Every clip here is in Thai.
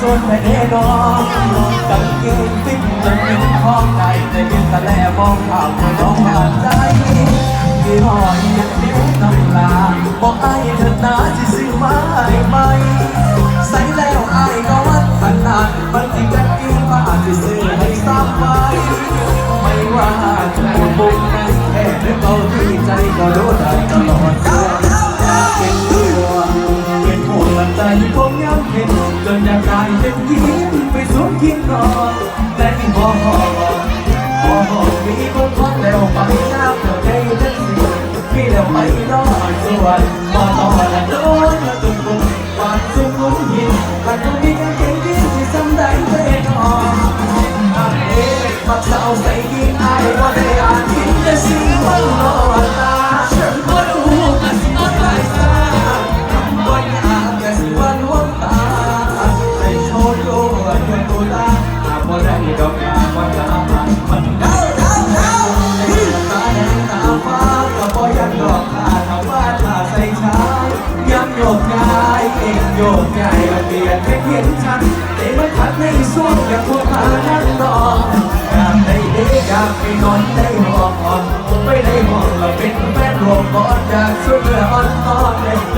ส่วนไม่ได้นอนกางเกงฟิตจนเป็นข้องใจแต่ยืนตะแลมองข่าวไม่ร้องผ่านใจที่หอยยังเลี้ยวน้ำลาบอกไอ้เถิดนาที่ซื้อมาให้ไหมใส่แล้วไอ้ก็วัดขนาดมันจริงกันกินผ้าที่ซื้อให้ซ้ำไว้ไม่ว่าจะบุญ แากไดในสู้อยากพวกหานั่งนออยากได้เด็กอยากไปนอนได้หอกอ่อนไม่ได้หอกเราเป็นแฟนรวมกอนอยากช่วยเหลืออ่อนตอนในก็เลย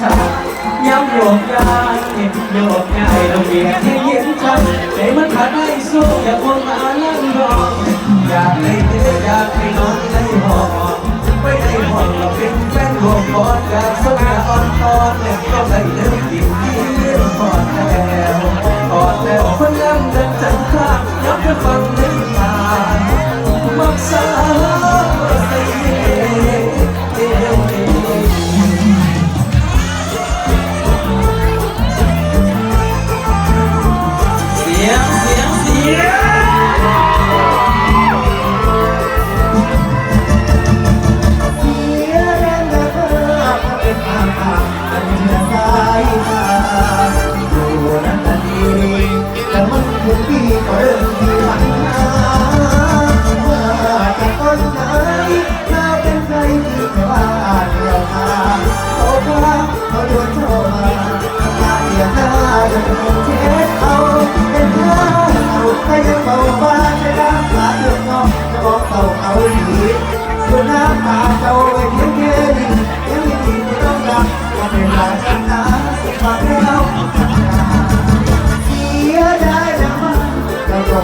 ชาย้ำโยกย้ายโยกย้ายเราเบียดให้เย็นชัดให้มันขาดให้สู้อย่าพวงมานั่งรออยากให้เธออยากให้นอนในห้อม นรวมกอดอยากสนาอ่อนตอนเนี่ยก็ใส่เลิกกินยิ้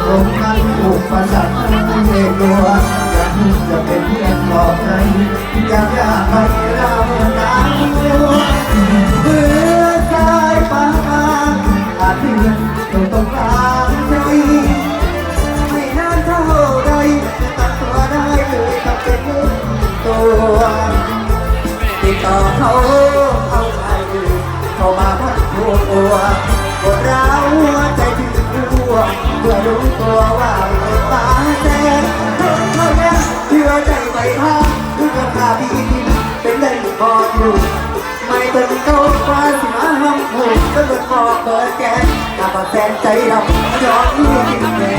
ลงกันถูกประสันไม่เหตุตัวยังจะเป็นเพื่อนปลอบใจอยากอยากไปเราหนาวเมื่อสายฟ้าอาจเดือนตรงตรงกลางใจไม่นานเท่าใดจะตัดตัวได้เลยกับเป็นตัวติดต่อเขาเอาใจเข้ามาพัดตัว ตาบอดแสนใจดำยอมที่กินแก่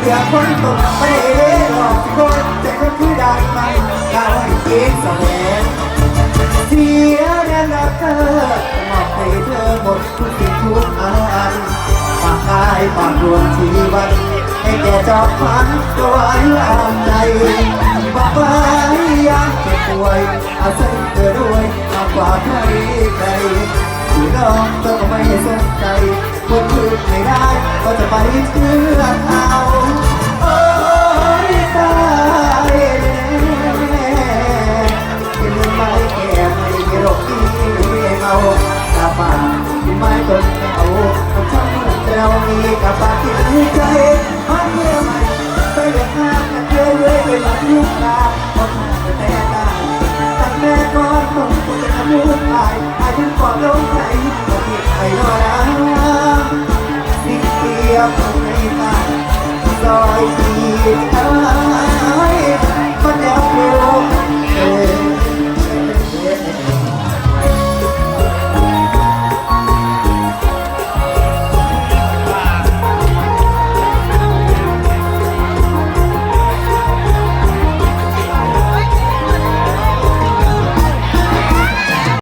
เดี๋ยวคนตกไปหลอกคนแต่ก็คือได้ไหมก้าวให้เองแสวงเสียแรงรักเธอมอบให้เธอหมดทุกสิ่งทุกอันฝากกายฝากดวงชีวันให้แก่จอบพันตัวไอ้ลาใจ เพื่อเขาโอ้ยตา ดี